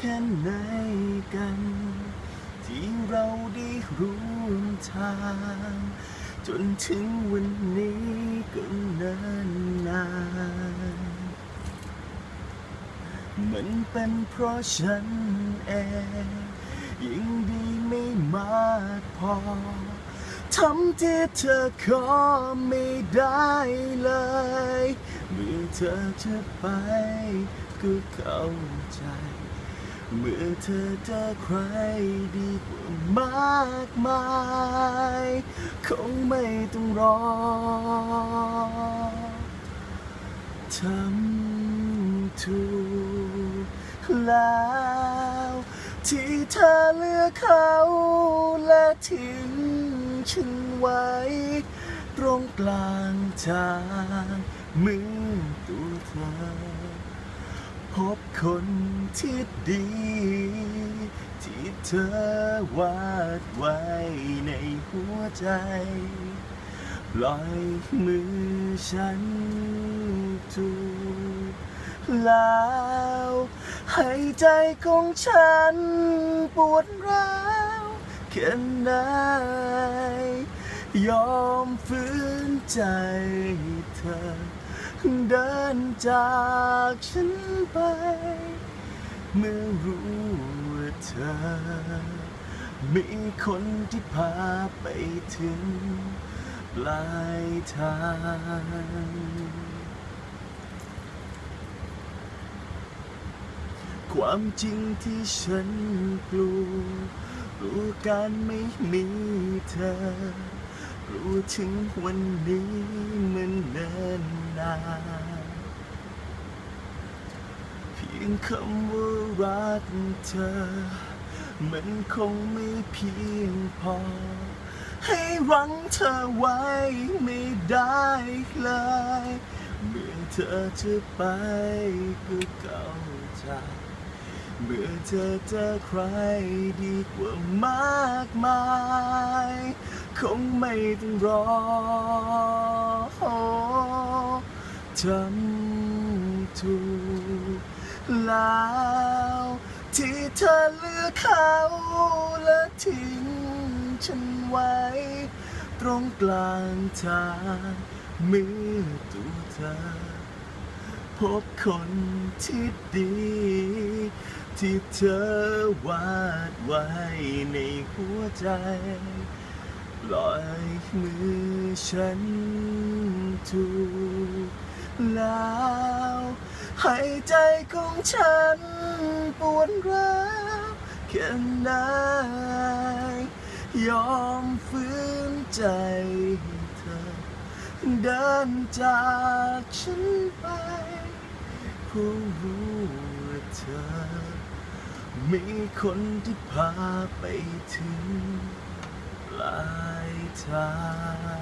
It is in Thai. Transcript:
แค่ไหนกัน ที่เราได้ร่วมทาง จนถึงวันนี้ก็นิ่นนานมันเป็นเพราะฉันเองยิ่งดีไม่มากพอทำที่เธอขอไม่ได้เลย เมื่อเธอจะไปก็เข้าใจ เมื่อเธอเจอใครดีกว่ามากมาย คงไม่ต้องรอทำถูกแล้ว ที่เธอเลือกเขาและทิ้งฉันไว้ ตรงกลางทางมือตัวเธอ พบคน ที่ดี ที่เธอวาดไว้ในหัวใจ ปล่อยมือฉันถูกแล้วให้ใจของฉันปวดร้าวแค่ไหนยอมฝืนใจเธอ เดินจากฉันไป เมื่อรู้ว่าเธอ มีคนที่พาไปถึงปลายทางความจริงที่ฉันกลัวรู้การไม่มีเธอ รู้ถึงวันนี้มันนิ่นนาน เพียง คำว่ารักเธอ มันคงไม่เพียงพอ ให้หวังเธอไว้ไม่ได้เลย เมื่อเธอจะไปก็เข้าใจเมื่อเธอเจอใครดีกว่ามากมาย คงไม่ต้องรอทำถูก แล้ว ที่เธอเลือกเขาและทิ้งฉันไว้ ตรงกลางทางมือตัวเธอ พบคนที่ดี ที่เธอวาดไว้ในหัวใจลอยมือฉันถูกแล้ว ให้ใจของฉันปวดร้าวแค่ไหนยอมฝืนใจเธอ เดินจากฉันไปผู้รู้ว่าเธอ มีคนที่พาไปถึงปลายทาง